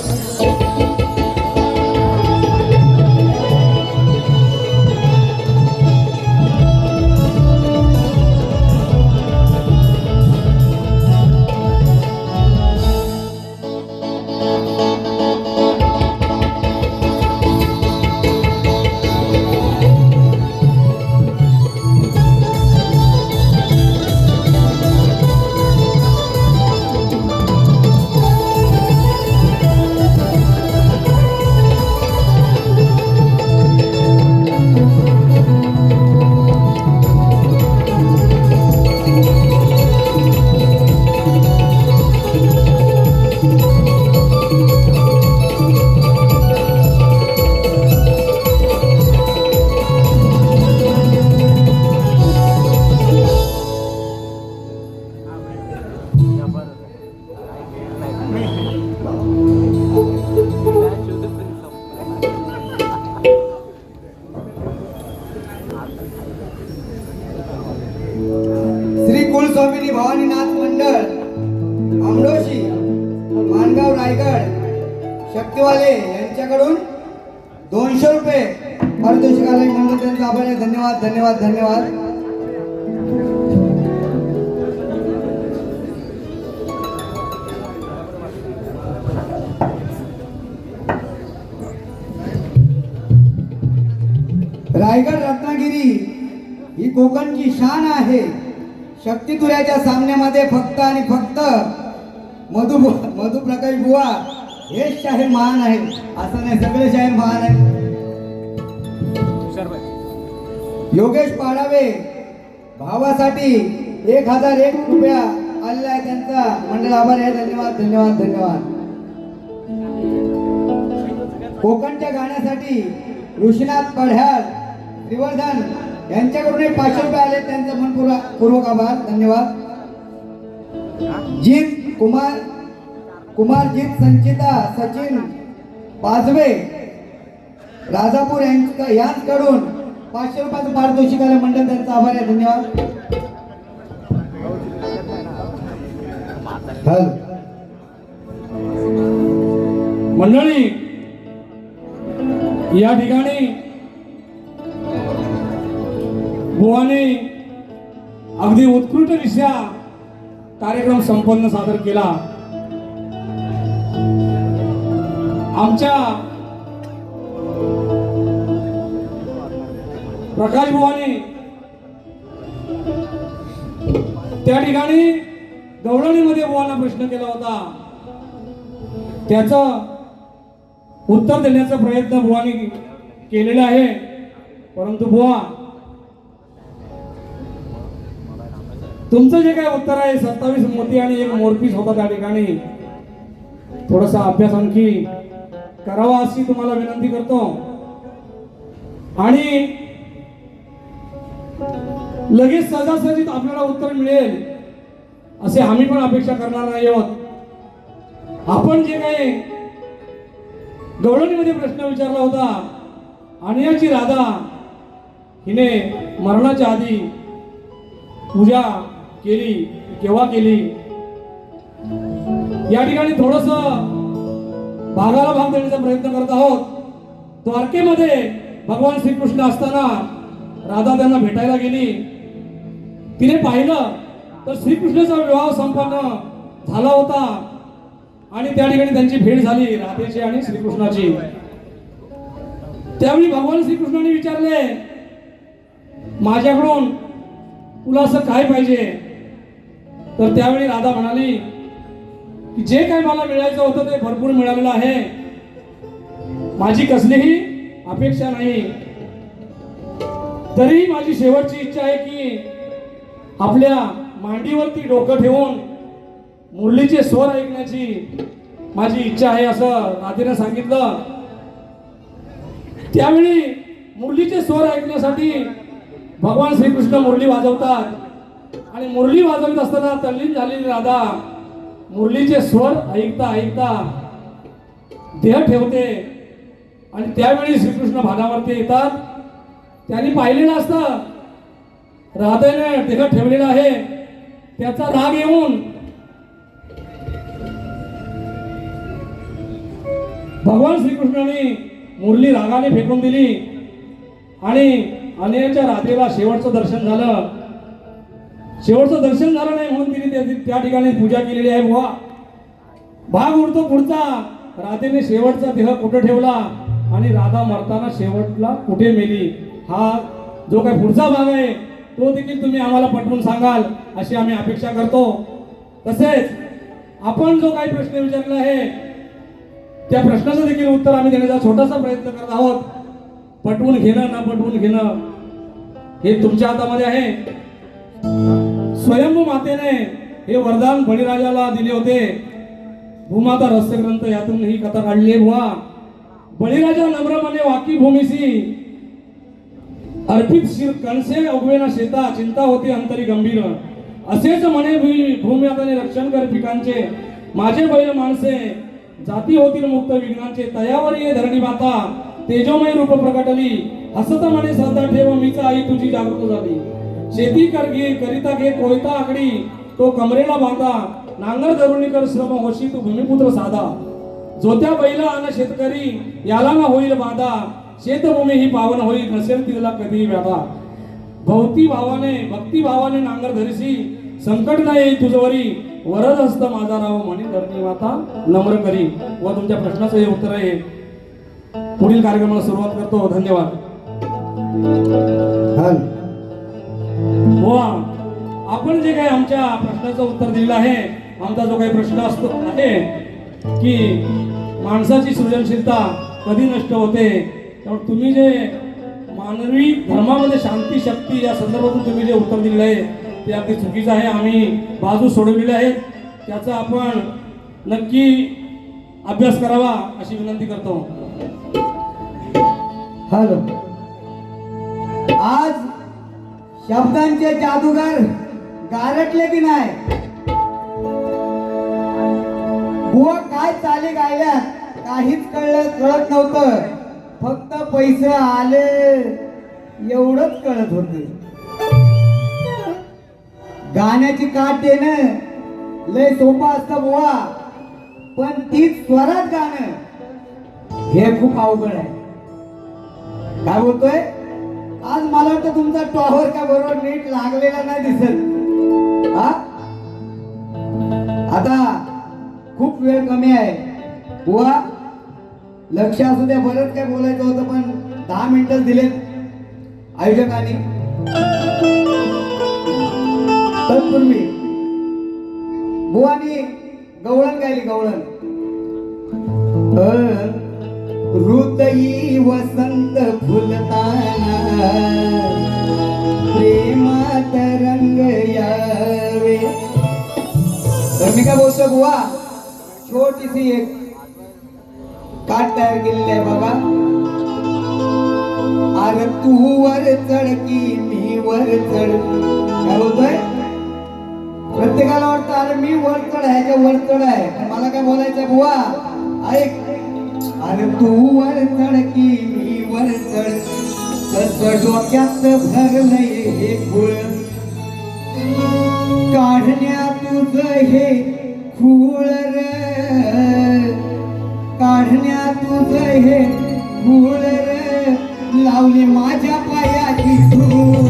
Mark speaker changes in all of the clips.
Speaker 1: श्री भवानीनाथ मंडळ आमडोशी माणगाव रायगड शक्तीवाले यांच्याकडून दोनशे रुपये पारितोषिक मंडळ म्हणून त्यांचा आभार आहे धन्यवाद धन्यवाद धन्यवाद. रायगड रत्नागिरी ही कोकणची शान आहे. शक्तितुऱ्याच्या सामन्यामध्ये फक्त आणि फक्त मधु मधुप्रकाश बुवा हेच शाहीर महान आहे. असं नाही सगळे शाहीर महान आहे योगेश पाडावे भावासाठी एक हजार एक रुपया आलेला आहे त्यांचा. मंडळ आभार आहे. धन्यवाद धन्यवाद धन्यवाद. कोकणच्या गाण्यासाठी ऋषीनाथ पढ्याल त्रिवर्धन. यांच्याकडून पाचशे रुपये आले त्यांचा मनपूर्वक पूर्वक आभार धन्यवाद. जीत कुमार कुमारजीत संचिता सचिन बाजवे राजापूर यांच्या यांच्याकडून पाचशे रुपयाचं पारितोषिक आलं. मंडळ त्यांचा आभार आहे. धन्यवाद.
Speaker 2: मंडळी या ठिकाणी बुवाने अगदी उत्कृष्टरित्या कार्यक्रम संपन्न सादर केला. आमच्या प्रकाश बुवाने त्या ठिकाणी गवळणीमध्ये बुवांना प्रश्न केला होता. त्याचं उत्तर देण्याचा प्रयत्न बुवानी केलेला आहे. परंतु बुवा तुमचं जे काय उत्तर आहे सत्तावीस मोती आणि एक मोरपीस होता त्या ठिकाणी. थोडासा अभ्यास आणखी करावा अशी तुम्हाला विनंती करतो. आणि लगेच सहजासहजीत आपल्याला उत्तर मिळेल असे आम्ही पण अपेक्षा करणार नाही आहोत. आपण जे काही गवळणीमध्ये प्रश्न विचारला होता आणि याची राधा हिने मरणाच्या आधी पूजा केली केव्हा केली? या ठिकाणी थोडस भागाला भाग देण्याचा प्रयत्न करत आहोत. द्वारकेमध्ये भगवान श्रीकृष्ण असताना राधा त्यांना भेटायला गेली. तिने पाहिलं तर श्रीकृष्णाचा विवाह संपन्न झाला होता. आणि त्या ठिकाणी त्यांची भेट झाली राधेची आणि श्रीकृष्णाची. त्यावेळी भगवान श्रीकृष्णाने विचारले माझ्याकडून तुला असं काय पाहिजे? तर त्यावेळी राधा म्हणाली की जे काही मला मिळायचं होतं ते भरपूर मिळालेलं आहे. माझी कसलीही अपेक्षा नाही. तरीही माझी शेवटची इच्छा आहे की आपल्या मांडीवरती डोकं ठेवून मुरलीचे स्वर ऐकण्याची माझी इच्छा आहे असं राधेनं सांगितलं. त्यावेळी मुरलीचे स्वर ऐकण्यासाठी भगवान श्रीकृष्ण मुरली वाजवतात. आणि मुरली वाजवत असताना तल्लीन झालेली राधा. मुरलीचे स्वर ऐकता ऐकता देह ठेवते. आणि त्यावेळी श्रीकृष्ण भागावरती येतात. त्यांनी पाहिलेलं असतं राधेने देह ठेवलेला आहे. त्याचा राग येऊन भगवान श्रीकृष्णाने मुरली रागाने फेकून दिली. आणि अनेकच्या राधेला शेवटचं दर्शन झालं. शेवटचं दर्शन झालं नाही म्हणून तिने त्या- त्या ठिकाणी पूजा केलेली आहे. बुवा भाग उडतो पुढचा. राधेने शेवटचा देह कुठे ठेवला? आणि राधा मरताना शेवटला कुठे मेली? हा जो काही पुढचा भाग आहे तो देखील तुम्ही आम्हाला पटवून सांगाल अशी आम्ही अपेक्षा करतो. तसेच आपण जो काही प्रश्न विचारला आहे त्या प्रश्नाचं देखील उत्तर आम्ही देण्याचा छोटासा प्रयत्न करत आहोत. पटवून घेणं न पटवून घेणं हे तुमच्या हातामध्ये आहे. स्वयंभू मातेने हे वरदान बळीराजाला दिले होते. भूमाता रहस्य ग्रंथ यातून ही कथा काढली आहे बुवा. बळीराजा नम्र वाकी भूमीसी अर्पित शिर कणसे उगवेना शेता चिंता होती अंतरी गंभीर. असेच म्हणे भूमी भूमियाताने रक्षण कर पिकांचे. माझे बैल माणसे जाती होतील मुक्त विघ्नांचे. तयावर ये धरणी माता तेजोमय रूप प्रकटली. हसत म्हणे श्रद्धा ठेव मीच आई तुझी जागृत झाली. शेती कर घे करिता घे कोयता आकडी तो कमरेला बांधा. नांगर धरुणीकर श्रम होशी तू भूमिपुत्र साधा. जोत्या बैला आणि शेतकरी याला ना होईल बाधा. शेतभूमी ही पावन होईल नसेल तिला कधीही व्याधा. भवती भावाने भक्ती भावाने नांगर धरिसी संकट नाही येईल तुझवरी वरद असत माझा राव म्हणे धरणी माता नम्र करी. व तुमच्या प्रश्नाचं हे उत्तर आहे. पुढील कार्यक्रमाला सुरुवात करतो. धन्यवाद.
Speaker 1: हल
Speaker 2: वा आपण जे काही आमच्या प्रश्नाचं उत्तर दिलेलं आहे आमचा जो काही प्रश्न असतो आहे की माणसाची सृजनशीलता कधी नष्ट होते? त्यामुळे तुम्ही जे मानवी धर्मामध्ये शांती शक्ती या संदर्भातून तुम्ही जे उत्तर दिलेलं आहे ते अगदी चुकीचं आहे. आम्ही बाजू सोडवलेल्या आहेत. त्याचा आपण नक्की अभ्यास करावा अशी विनंती करतो.
Speaker 1: हॅलो. आज शब्दांचे जादूगार गारटले की नाही? बुवा काय चाले गायल्या? काहीच कळलं कळत नव्हतं. फक्त पैसे आले. एवढंच कळत होत. गाण्याची काट देणं लय सोपं असतं बुवा. पण तीच स्वरात गाणं हे खूप अवघड आहे. काय बोलतोय? आज मला वाटतं तुमचा टॉवर का बरोबर नीट लागलेला नाही दिसत हा? आता खूप वेळ कमी आहे. बुवा लक्ष असू द्या बरंच काय बोलायचं होतं पण दहा मिनिटं दिलेत आयोजकांनी. तत्पूर्वी बुवानी गवळण गायली गवळण. हृदयी वसंत फुलताना प्रेमात रंग यावे. तर मी काय बोलतो बुवा? छोटीशी एक काट तयार केलेली आहे बाबा अरे तू वर चढ की मी वर चढ. काय बोलतोय? प्रत्येकाला वाटतं अरे मी वर चढ ह्याच्या वर चढ आहे. पण मला काय बोलायचं बुवा? ऐक. अरे तू वर चढ की मी वर चढ. तस डोक्यात भरलंय हे गुळ काढण्या तुझ हे खूळ र. काढण्या तुझ हे खूळ र. लावली माझ्या पायाची धूळ.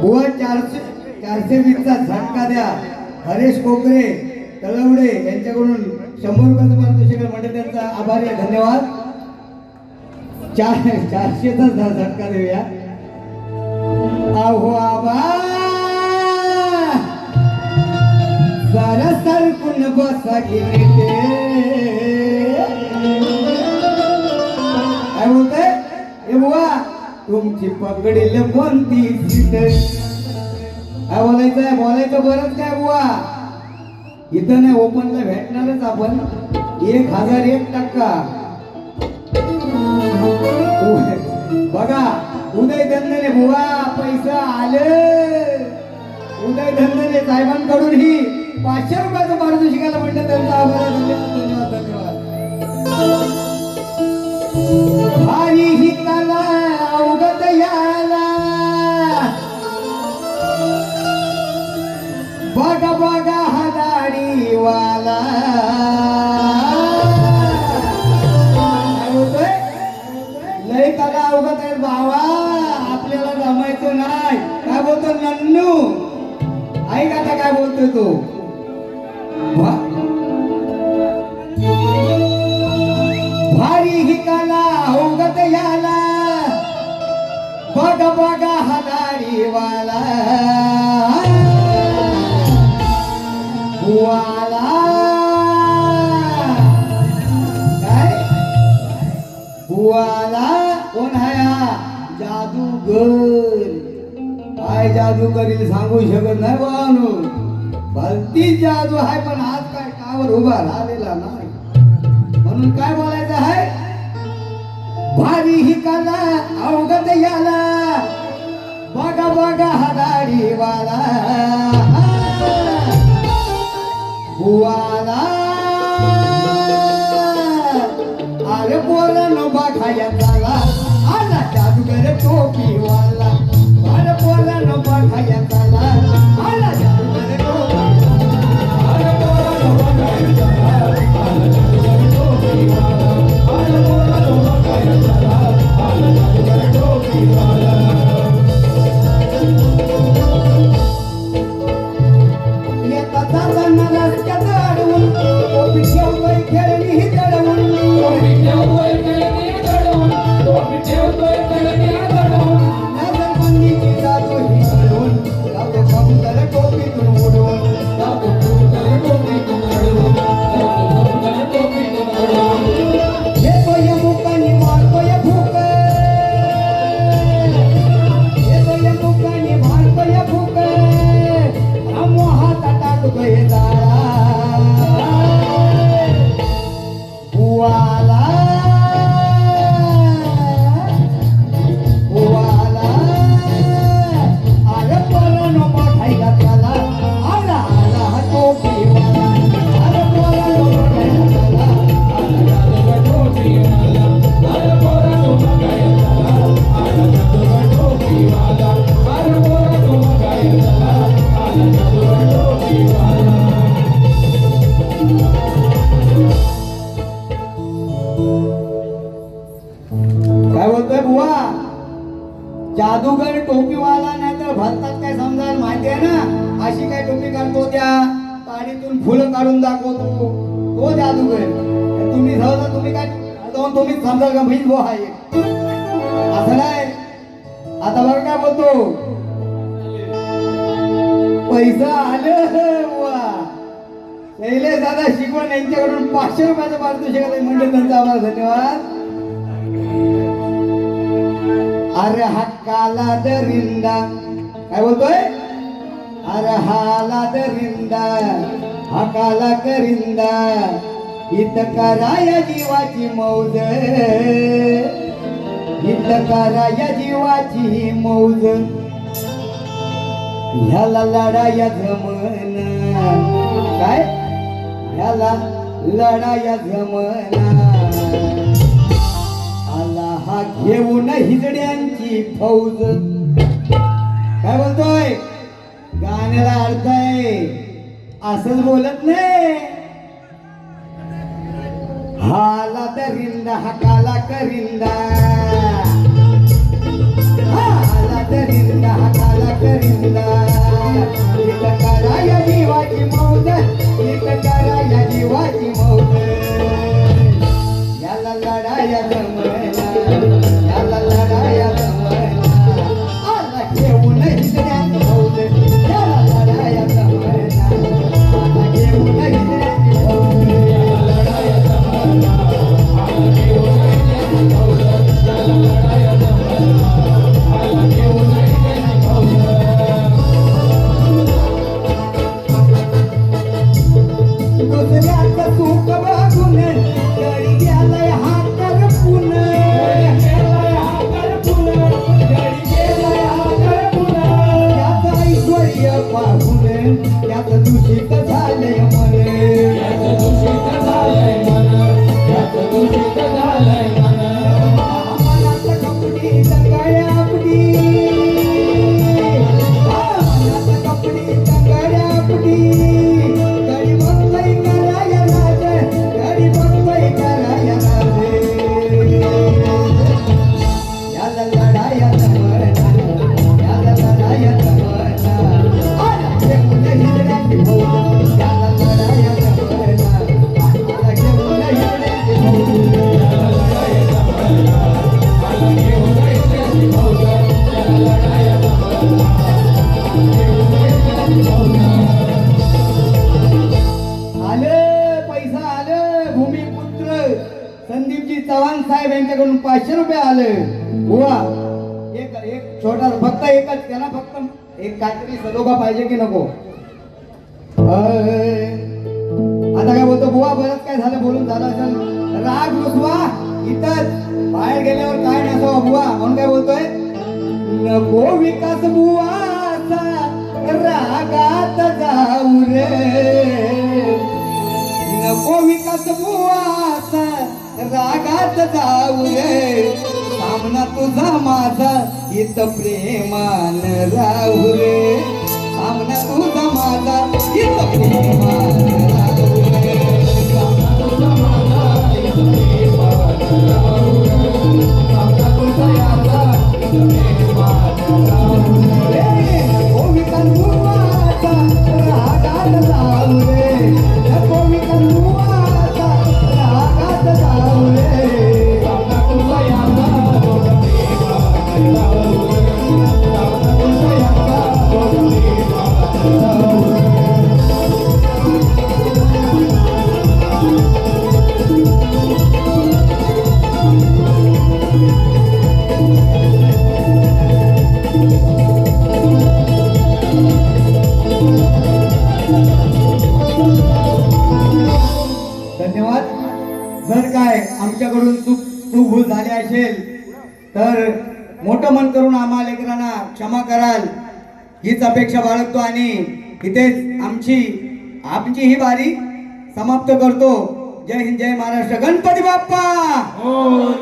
Speaker 1: बुवा चारशे चारशे वीसचा झटका द्या. हरेश कोकरे तळवडे यांच्याकडून शंभर रुपयाचं पारितोषिक म्हणजे त्यांचा आभारी आहे. धन्यवाद. चार चारशेचा झटका देऊया. अहो आबा! जरा सरकून बसा घेते. तुमची पकडील कोणती सीट काय बोलायचंय बोलायचं बरंच काय बुवा? इथं नाही ओपनला भेटणारच आपण. एक हजार एक टक्का. बघा उदय धंदने बुवा पैसा आले. उदय धंदने साहेबांकडून ही पाचशे रुपयाचं पारितोषिकाला म्हटलं त्यांचा आभार धन्यवाद. धन्यवाद धन्यवाद बघा बुवाला कोण आहे हा? जादूगर. काय जादू करील सांगू शकत नाही बानू भलती जादू आहे पण आज काय कावर उभा राहिलेला नाही. म्हणून काय बोलायचं आहे भारी ही कला अवगत याला. बघा बघा हा वाला बुवाला अरे पोरण बघाया झाला आला जादूगर जातो कबूतर समजा का मीच बुवा आहे. असं नाही. आता बरं काय बोलतो? पैसा आलं बुवा. दादा शिकवण यांच्याकडून पाचशे रुपयाचं पारितोषिक आलंय म्हणजे त्यांचा आभार धन्यवाद. अरे हा काला दरिंदा. काय बोलतोय? अरे हाला दरिंदा. हा काला करिंदा. इत कराया जीवाची मौज. इत कराया जीवाची मौज. ह्याला लढाया जमन. काय? ह्याला लढाया जमना. आला हा घेऊन हिजड्यांची फौज. काय बोलतोय? गाण्याला अर्थ आहे असंच बोलत नाही. हाला दरिंदा हा काला करिंदा हाला त्याला फक्त एक काहीतरी सदोबा पाहिजे की नको? आता काय बोलतो बुवा बरंच काय झालं बोलून झालं असेल. राग रुसवा इतर. बाहेर गेल्यावर काय नसावा बुवा म्हणून काय बोलतोय? नको विकास बुवा रागात जाऊ रे. नको विकास बुवा रागात जाऊ रे. भावना तुझा माझा इत प्रेमान राहू रे. सामना तुझा माझा इत प्रेमान अपेक्षा बाळगतो आणि इथेच आमची आमची ही बारी समाप्त करतो. जय हिंद जय महाराष्ट्र. गणपती बाप्पा! हो, हो, हो.